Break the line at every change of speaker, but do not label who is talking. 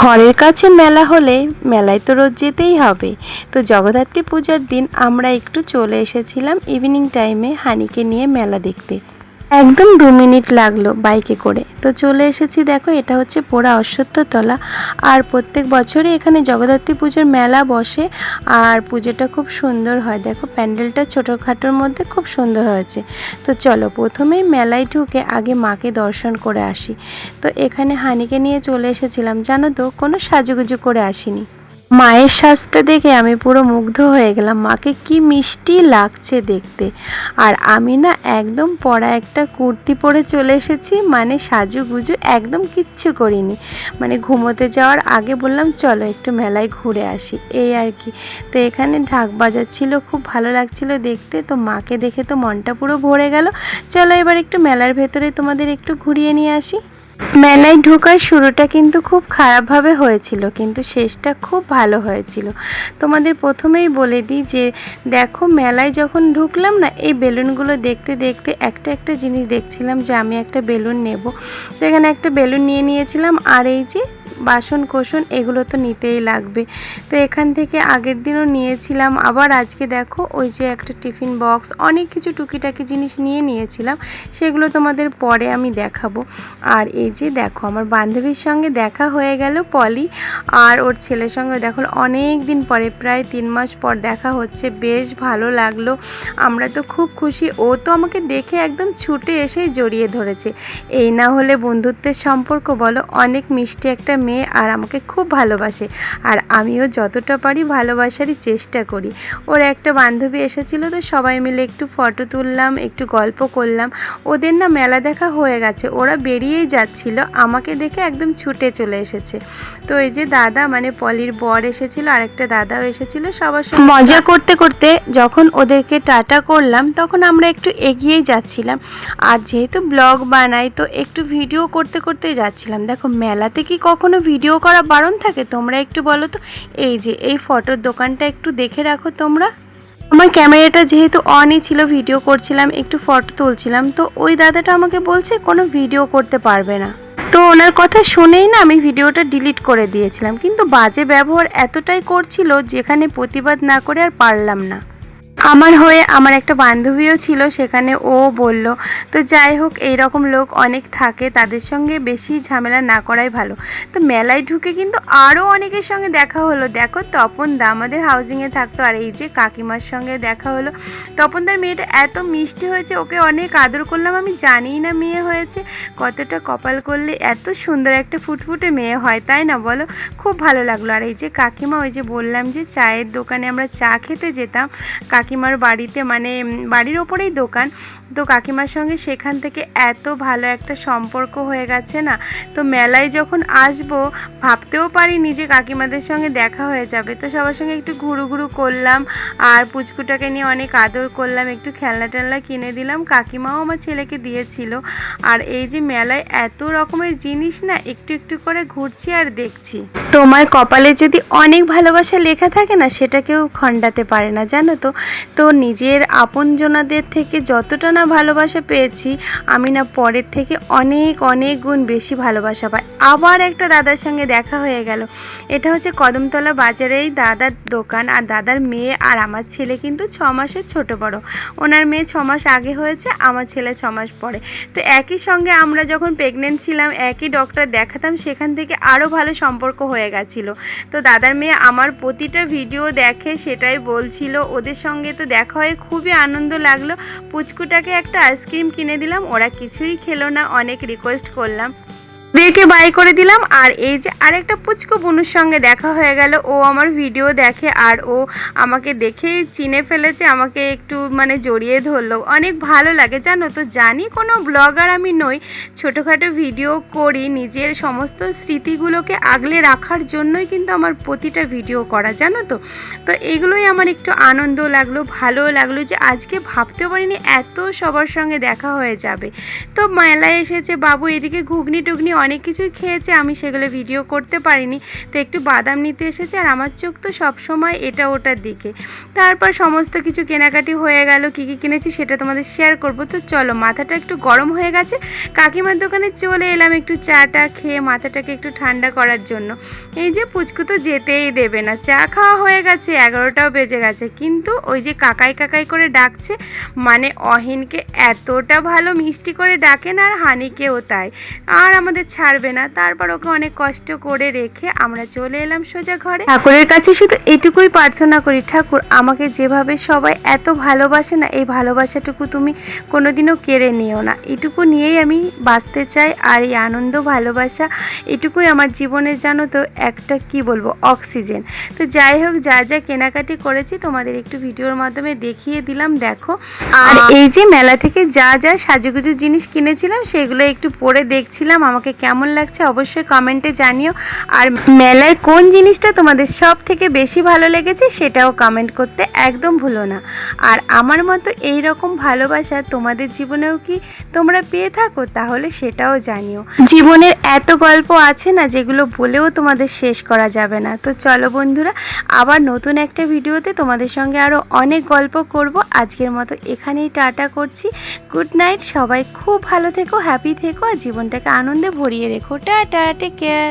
ঘরের কাছে মেলা হলে মেলায় তো রোজ যেতেই হবে। তো জগদ্ধাত্রী পূজার দিন আমরা একটু চলে এসেছিলাম ইভিনিং টাইমে হানিকে নিয়ে মেলা দেখতে। একদম দু মিনিট লাগল বাইকে করে। তো চলে এসেছি, দেখো, এটা হচ্ছে পোড়া অশ্বত্থতলা। আর প্রত্যেক বছরই এখানে জগদ্ধাত্রী পুজোর মেলা বসে। আর পুজোটা খুব সুন্দর হয়। দেখো, প্যান্ডেলটা ছোটোখাটোর মধ্যে খুব সুন্দর হয়েছে। তো চলো, প্রথমেই মেলায় ঢুকে আগে মাকে দর্শন করে আসি। তো এখানে হানিকে নিয়ে চলে এসেছিলাম। জানো তো, কোনো সাজুগুজু করে আসিনি। মায়ের সাজটা দেখে আমি পুরো মুগ্ধ হয়ে গেলাম। মাকে কি মিষ্টি লাগছে দেখতে। আর আমি না একদম পরা একটা কুর্তি পরে চলে এসেছি মানে সাজুগুজু একদম কিচ্ছু করিনি। মানে ঘুমোতে যাওয়ার আগে বললাম, চলো একটু মেলায় ঘুরে আসি। এই আর কি। তো এখানে ঢাক বাজাচ্ছিল, খুব ভালো লাগছিল দেখতে। তো মাকে দেখে তো মনটা পুরো ভরে গেল। চলো এবার একটু মেলার ভেতরে তোমাদের একটু ঘুরিয়ে নিয়ে আসি। মেলায় ঢোকার শুরুটা কিন্তু খুব খারাপভাবে হয়েছিল, কিন্তু শেষটা খুব ভালো হয়েছিল। তোমাদের প্রথমেই বলে দিই যে, দেখো মেলায় যখন ঢুকলাম না, এই বেলুনগুলো দেখতে দেখতে একটা একটা জিনিস দেখছিলাম যে আমি একটা বেলুন নেব। তো এখানে একটা বেলুন নিয়ে নিয়েছিলাম, আর এই যে বাসন কোসন এগুলো তো নিতেই লাগবে। তো এখান থেকে আগের দিনও নিয়েছিলাম। আবার আজকে দেখো ওই যে একটা টিফিন বক্স, অনেক কিছু টুকিটাকি জিনিস নিয়ে নিয়েছিলাম। সেগুলো তোমাদের পরে আমি দেখাবো। আর এই যে দেখো, আমার বান্ধবীর সঙ্গে দেখা হয়ে গেল পলি। আর ওর ছেলের সঙ্গে দেখো অনেক দিন পরে, প্রায় তিন মাস পর দেখা হচ্ছে। বেশ ভালো লাগল। আমরা তো খুব খুশি। ও তো আমাকে দেখে একদম ছুটে এসেই জড়িয়ে ধরেছে। এই না হলে বন্ধুত্বের সম্পর্ক বলো, অনেক মিষ্টি একটা মেয়ে আর আমাকে খুব ভালোবাসে। আর আমিও যতটা পারি ভালোবাসারই চেষ্টা করি। ওর একটা বান্ধবী এসেছিল তো সবাই মিলে একটু ফটো তুললাম একটু গল্প করলাম। ওদের না মেলা দেখা হয়ে গেছে। ওরা বেরিয়েই যাচ্ছিল। আমাকে দেখে একদম ছুটে চলে এসেছে। তো এই যে দাদা মানে পলির বর এসেছিল আর একটা দাদাও এসেছিল সবার সঙ্গে মজা করতে করতে যখন ওদেরকে টাটা করলাম তখন আমরা একটু এগিয়েই যাচ্ছিলাম। আর যেহেতু ব্লগ বানাই তো একটু ভিডিও করতে করতে যাচ্ছিলাম। দেখো মেলাতে কি কখনো ভিডিও করা বারণ থাকে? তোমরা একটু বলো তো। এই যে, এই ফটোর দোকানটা একটু দেখে রাখো তোমরা। আমার ক্যামেরাটা যেহেতু অনই ছিল ভিডিও করছিলাম, একটু ফটো তুলছিলাম। তো ওই দাদাটা আমাকে বলছে, কোনো ভিডিও করতে পারবে না। তো ওনার কথা শুনেই না, আমি ভিডিওটা ডিলিট করে দিয়েছিলাম। কিন্তু বাজে ব্যবহার এতটাই করছিল, যেখানে প্রতিবাদ না করে আর পারলাম না। আমার হয়ে আমার একটা বান্ধবীও ছিল, সেখানে ও বলল, তো যাই হোক এই রকম লোক অনেক থাকে, তাদের সঙ্গে বেশি ঝামেলা না করাই ভালো। তো মেলায় ঢুকে কিন্তু আরও অনেকের সঙ্গে দেখা হলো। দেখো তপন দা আমাদের হাউজিংয়ে থাকতো, আর এই যে কাকিমার সঙ্গে দেখা হলো। তপনদার মেয়েটা এত মিষ্টি হয়েছে, ওকে অনেক আদর করলাম। আমি জানিই না মেয়ে হয়েছে, কতটা কপাল করলে এত সুন্দর একটা ফুটফুটে মেয়ে হয়, তাই না বলো? খুব ভালো লাগল। আর এই যে কাকিমা, ওই যে বললাম যে চায়ের দোকানে আমরা চা খেতে যেতাম কাকিমার বাড়িতে মানে বাড়ির ওপরেই দোকান। তো কাকিমার সঙ্গে সেখান থেকে এত ভালো একটা সম্পর্ক হয়ে গেছে না, তো মেলায় যখন আসব, ভাবতেও পারিনি যে কাকিমাদের সঙ্গে দেখা হয়ে যাবে। তো সবার সঙ্গে একটু ঘুরু ঘুরু করলাম, আর পুচকুটাকে নিয়ে অনেক আদর করলাম, একটু খেলনা টেলনা কিনে দিলাম। কাকিমাও আমার ছেলেকে দিয়েছিল। আর এই যে মেলায় এত রকমের জিনিস না, একটু একটু করে ঘুরছি আর দেখছি। তোমার কপালে যদি অনেক ভালোবাসা লেখা থাকে না সেটা কেউ খণ্ডাতে পারে না, জানো তো? তো নিজের আপনজনাদের থেকে যতটা না ভালোবাসা পেয়েছি, আমি না পরের থেকে অনেক অনেক গুণ বেশি ভালোবাসা পাই। আবার একটা দাদার সঙ্গে দেখা হয়ে গেল। এটা হচ্ছে কদমতলা বাজারেই দাদার দোকান আর দাদার মেয়ে আর আমার ছেলে কিন্তু ছ মাসের ছোট বড়। ওনার মেয়ে ছ মাস আগে হয়েছে, আমার ছেলে ছ মাস পরে। তো একই সঙ্গে আমরা যখন প্রেগনেন্ট ছিলাম, একই ডক্টর দেখাতাম, সেখান থেকে আরও ভালো সম্পর্ক হয়ে গেছিল। তো দাদার মেয়ে আমার প্রতিটা ভিডিও দেখে সেটাই বলছিল, ওদের সঙ্গে তো দেখা হয়ে খুবই আনন্দ লাগল। পুচকুটাকে একটা আইসক্রিম কিনে দিলাম, ওরা কিছুই খেলো না, অনেক রিকোয়েস্ট করলাম। ওদেরকে বাই করে দিলাম, আর এই যে আরেকটা পুচকু বুনুর সঙ্গে দেখা হয়ে গেল, ও আমার ভিডিও দেখে আর ও আমাকে দেখেই চিনে ফেলেছে, আমাকে একটু মানে জড়িয়ে ধরলো। অনেক ভালো লাগে, জানো তো? জানি কোনো ব্লগার আমি নই, ছোটোখাটো ভিডিও করি, নিজের সমস্ত স্মৃতিগুলোকে আগলে রাখার জন্যই কিন্তু আমার প্রতিটা ভিডিও করা, জানো তো? তো এগুলোই আমার একটু আনন্দ লাগল ভালো লাগল যে আজকে ভাবতেও পারিনি এত সবার সঙ্গে দেখা হয়ে যাবে। তো মেলায় এসেছে বাবু, এদিকে ঘুগনি টুগনি অনেক কিছুই খেয়েছে, আমি সেগুলো ভিডিও করতে পারিনি। তো একটু বাদাম নিতে এসেছে আর আমার চোখ তো সবসময় এটা ওটার দিকে। তারপর সমস্ত কিছু কেনাকাটি হয়ে গেল, কী কী কিনেছি সেটা তোমাদের শেয়ার করব। তো চলো, মাথাটা একটু গরম হয়ে গেছে। কাকিমার দোকানে চলে এলাম একটু চাটা খেয়ে, মাথাটাকে একটু ঠান্ডা করার জন্য। এই যে পুচকু তো যেতেই দেবে না, চা খাওয়া হয়ে গেছে, এগারোটাও বেজে গেছে। কিন্তু ওই যে কাকাই কাকাই করে ডাকছে মানে অহিনকে এতটা ভালো মিষ্টি করে ডাকেন আর হানিকেও তাই। আর আমাদের ছাড়বে না। তারপর ওকে অনেক কষ্ট করে রেখে আমরা চলে এলাম সোজা ঘরে। ঠাকুরের কাছে শুধু এটুকুই প্রার্থনা করি, ঠাকুর, আমাকে যেভাবে সবাই এত ভালোবাসে না, এই ভালোবাসাটুকু তুমি কোনোদিনও কেড়ে নিও না। এটুকু নিয়েই আমি বাঁচতে চাই। আর এই আনন্দ ভালোবাসা এটুকুই আমার জীবনের জানো তো একটা কি বলব অক্সিজেন। তো যাই হোক যা যা কেনাকাটি করেছি তোমাদের একটু ভিডিওর মাধ্যমে দেখিয়ে দিলাম দেখো। আর এই যে মেলা থেকে যা যা সাজুগুজু জিনিস কিনেছিলাম সেগুলো একটু পরে দেখছিলাম আমাকে কেমন লাগছে অবশ্যই কমেন্টে জানিও। আর মেলায় কোন জিনিসটা তোমাদের সব থেকে বেশি ভালো লেগেছে সেটাও কমেন্ট করতে একদম ভুলো না। আর আমার মতো এই রকম ভালোবাসা তোমাদের জীবনেও কি তোমরা পেয়ে থাকো? তাহলে সেটাও জানিও। জীবনের এত গল্প আছে না যেগুলো বলেও তোমাদের শেষ করা যাবে না। তো চলো বন্ধুরা, আবার নতুন একটা ভিডিওতে তোমাদের সঙ্গে আরও অনেক গল্প করব। আজকের মতো এখানেই টাটা করছি। গুড নাইট, সবাই খুব ভালো থেকো, হ্যাপি থেকো, আর জীবনটাকে আনন্দে ভরিয়ে রেখো। Tata, take care.